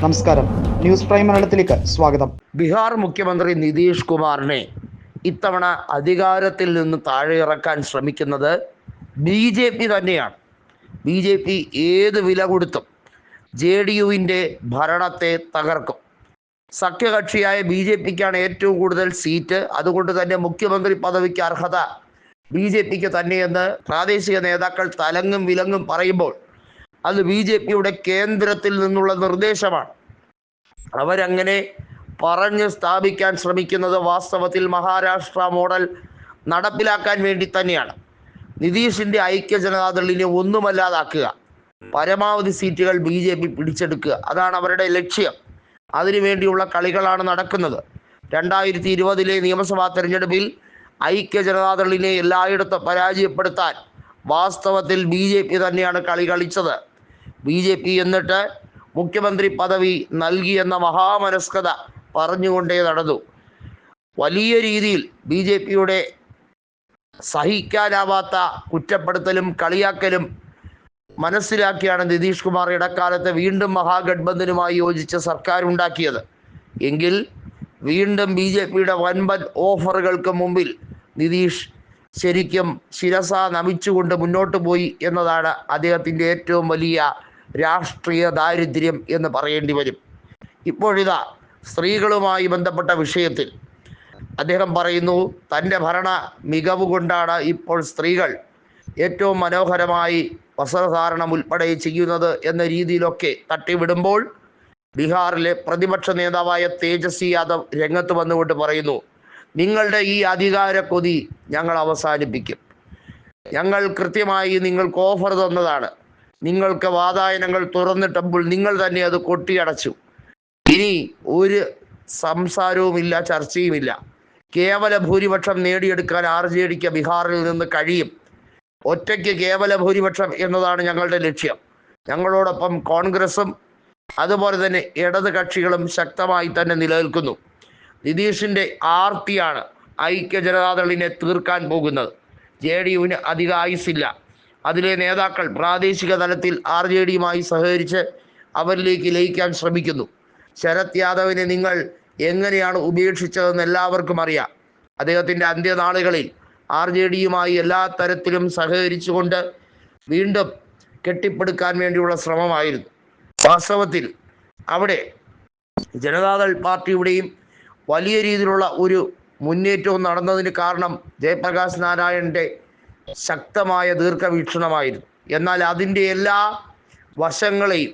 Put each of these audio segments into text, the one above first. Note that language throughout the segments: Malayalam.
നമസ്കാരം. ന്യൂസ് പ്രൈം മലയാളത്തിലേക്ക് സ്വാഗതം. ബീഹാർ മുഖ്യമന്ത്രി നിതീഷ് കുമാറിനെ ഇത്തവണ അധികാരത്തിൽ നിന്ന് താഴെ ഇറക്കാൻ ശ്രമിക്കുന്നത് ബി ജെ പി തന്നെയാണ്. ബി ജെ പി ഏത് വില കൊടുത്തും ജെ ഡി യുവിന്റെ ഭരണത്തെ തകർക്കും. സഖ്യകക്ഷിയായ ബി ജെ പിക്കാണ് ഏറ്റവും കൂടുതൽ സീറ്റ്. അതുകൊണ്ട് തന്നെ മുഖ്യമന്ത്രി പദവിക്ക് അർഹത ബി ജെ പിക്ക് തന്നെയെന്ന് പ്രാദേശിക നേതാക്കൾ തലങ്ങും വിലങ്ങും പറയുമ്പോൾ അത് ബി ജെ പിയുടെ കേന്ദ്രത്തിൽ നിന്നുള്ള നിർദ്ദേശമാണ്. അവരങ്ങനെ പറഞ്ഞ് സ്ഥാപിക്കാൻ ശ്രമിക്കുന്നത് വാസ്തവത്തിൽ മഹാരാഷ്ട്ര മോഡൽ നടപ്പിലാക്കാൻ വേണ്ടി തന്നെയാണ്. നിതീഷിന്റെ ഐക്യ ജനതാദളിനെ ഒന്നുമല്ലാതാക്കുക പരമാവധി സീറ്റുകൾ ബി ജെ പി പിടിച്ചെടുക്കുക അതാണ് അവരുടെ ലക്ഷ്യം. അതിനുവേണ്ടിയുള്ള കളികളാണ് നടക്കുന്നത്. രണ്ടായിരത്തി ഇരുപതിലെ നിയമസഭാ തെരഞ്ഞെടുപ്പിൽ ഐക്യ ജനതാദളിനെ എല്ലായിടത്തും പരാജയപ്പെടുത്താൻ വാസ്തവത്തിൽ ബി ജെ പി തന്നെയാണ് കളി കളിച്ചത്. ബി ജെ പി എന്നിട്ട് മുഖ്യമന്ത്രി പദവി നൽകിയെന്ന മഹാമനസ്കത പറഞ്ഞുകൊണ്ടേ നടന്നു. വലിയ രീതിയിൽ ബി ജെ പിയുടെ സഹിക്കാനാവാത്ത കുറ്റപ്പെടുത്തലും കളിയാക്കലും മനസ്സിലാക്കിയാണ് നിതീഷ് കുമാർ ഇടക്കാലത്ത് വീണ്ടും മഹാഗഡ്ബന്ധനുമായി യോജിച്ച് സർക്കാർ ഉണ്ടാക്കിയത്. എങ്കിൽ വീണ്ടും ബി ജെ പിയുടെ വൻപൻ ഓഫറുകൾക്ക് മുമ്പിൽ നിതീഷ് ശരിക്കും ശിരസ നമിച്ചുകൊണ്ട് മുന്നോട്ട് പോയി എന്നതാണ് അദ്ദേഹത്തിന്റെ ഏറ്റവും വലിയ രാഷ്ട്രീയ ദാരിദ്ര്യം എന്ന് പറയേണ്ടി വരും. ഇപ്പോഴിതാ സ്ത്രീകളുമായി ബന്ധപ്പെട്ട വിഷയത്തിൽ അദ്ദേഹം പറയുന്നു തന്റെ ഭരണ മികവ് കൊണ്ടാണ് ഇപ്പോൾ സ്ത്രീകൾ ഏറ്റവും മനോഹരമായി വസ്ത്രധാരണം ഉൾപ്പെടെ ചെയ്യുന്നത് എന്ന രീതിയിലൊക്കെ തട്ടിവിടുമ്പോൾ ബീഹാറിലെ പ്രതിപക്ഷ നേതാവായ തേജസ്വി യാദവ് രംഗത്ത് വന്നുകൊണ്ട് പറയുന്നു നിങ്ങളുടെ ഈ അധികാര കൊതി ഞങ്ങൾ അവസാനിപ്പിക്കും. ഞങ്ങൾ കൃത്യമായി നിങ്ങൾക്ക് ഓഫർ തന്നതാണ്. നിങ്ങൾക്ക് വാതായനങ്ങൾ തുറന്നിട്ടപ്പോൾ നിങ്ങൾ തന്നെ അത് കൊട്ടിയടച്ചു. ഇനി ഒരു സംസാരവുമില്ല ചർച്ചയുമില്ല. കേവല ഭൂരിപക്ഷം നേടിയെടുക്കാൻ ആർ ജെ ഡിക്ക് ബീഹാറിൽ നിന്ന് കഴിയും. ഒറ്റയ്ക്ക് കേവല ഭൂരിപക്ഷം എന്നതാണ് ഞങ്ങളുടെ ലക്ഷ്യം. ഞങ്ങളോടൊപ്പം കോൺഗ്രസും അതുപോലെ തന്നെ ഇടത് കക്ഷികളും ശക്തമായി തന്നെ നിലനിൽക്കുന്നു. നിതീഷിന്റെ ആർത്തിയാണ് ഐക്യ ജനതാദളിനെ തീർക്കാൻ പോകുന്നത്. ജെ ഡി യുവിന് അധിക ആയുസില്ല അതിലെ നേതാക്കൾ പ്രാദേശിക തലത്തിൽ ആർ ജെ ഡിയുമായി സഹകരിച്ച് അവരിലേക്ക് ലയിക്കാൻ ശ്രമിക്കുന്നു. ശരത് യാദവിനെ നിങ്ങൾ എങ്ങനെയാണ് ഉപേക്ഷിച്ചതെന്ന് എല്ലാവർക്കും അറിയാം. അദ്ദേഹത്തിന്റെ അന്ത്യനാളുകളിൽ ആർ ജെ ഡിയുമായി എല്ലാ തരത്തിലും സഹകരിച്ചുകൊണ്ട് വീണ്ടും കെട്ടിപ്പടുക്കാൻ വേണ്ടിയുള്ള ശ്രമമായിരുന്നു. വാസ്തവത്തിൽ അവിടെ ജനതാദൾ പാർട്ടിയുടെയും വലിയ രീതിയിലുള്ള ഒരു മുന്നേറ്റവും നടന്നതിന് കാരണം ജയപ്രകാശ് നാരായണന്റെ ശക്തമായ ദീർഘവീക്ഷണമായിരുന്നു. എന്നാൽ അതിന്റെ എല്ലാ വശങ്ങളെയും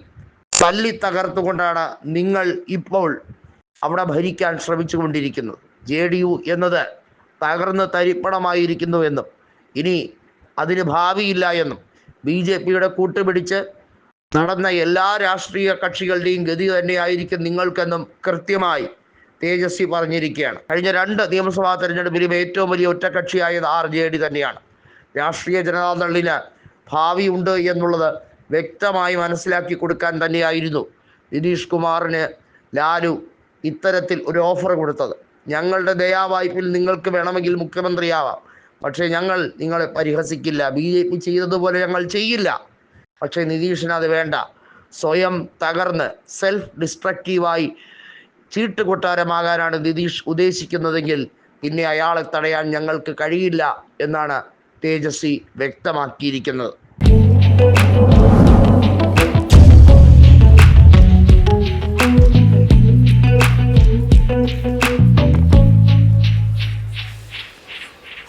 തല്ലി തകർത്തുകൊണ്ടാണ് നിങ്ങൾ ഇപ്പോൾ അവിടെ ഭരിക്കാൻ ശ്രമിച്ചുകൊണ്ടിരിക്കുന്നത്. ജെ ഡി യു എന്നത് തകർന്ന് തരിപ്പണമായിരിക്കുന്നു എന്നും ഇനി അതിന് ഭാവിയില്ല എന്നും ബി ജെ പിയുടെ കൂട്ടുപിടിച്ച് നടന്ന എല്ലാ രാഷ്ട്രീയ കക്ഷികളുടെയും ഗതി തന്നെയായിരിക്കും നിങ്ങൾക്കെന്നും കൃത്യമായി തേജസ്വി പറഞ്ഞിരിക്കുകയാണ്. കഴിഞ്ഞ രണ്ട് നിയമസഭാ തെരഞ്ഞെടുപ്പിലും ഏറ്റവും വലിയ ഒറ്റക്കക്ഷിയായത് ആർ ജെ ഡി തന്നെയാണ്. രാഷ്ട്രീയ ജനതാദളിന് ഉണ്ട് എന്നുള്ളത് വ്യക്തമായി മനസ്സിലാക്കി കൊടുക്കാൻ തന്നെയായിരുന്നു നിതീഷ് കുമാറിന് ലാലു ഇത്തരത്തിൽ ഒരു ഓഫർ കൊടുത്തത്. ഞങ്ങളുടെ ദയാവായ്പിൽ നിങ്ങൾക്ക് വേണമെങ്കിൽ മുഖ്യമന്ത്രിയാവാം. പക്ഷേ ഞങ്ങൾ നിങ്ങളെ പരിഹസിക്കില്ല. ബി ജെ പി ചെയ്തതുപോലെ ഞങ്ങൾ ചെയ്യില്ല. പക്ഷേ നിതീഷിന് അത് വേണ്ട. സ്വയം തകർന്ന് സെൽഫ് ഡിസ്ട്രക്റ്റീവായി ചീട്ടുകൊട്ടാരമാകാനാണ് നിതീഷ് ഉദ്ദേശിക്കുന്നതെങ്കിൽ പിന്നെ അയാളെ തടയാൻ ഞങ്ങൾക്ക് കഴിയില്ല എന്നാണ് തേജസ്വി വ്യക്തമാക്കിയിരിക്കുന്നത്.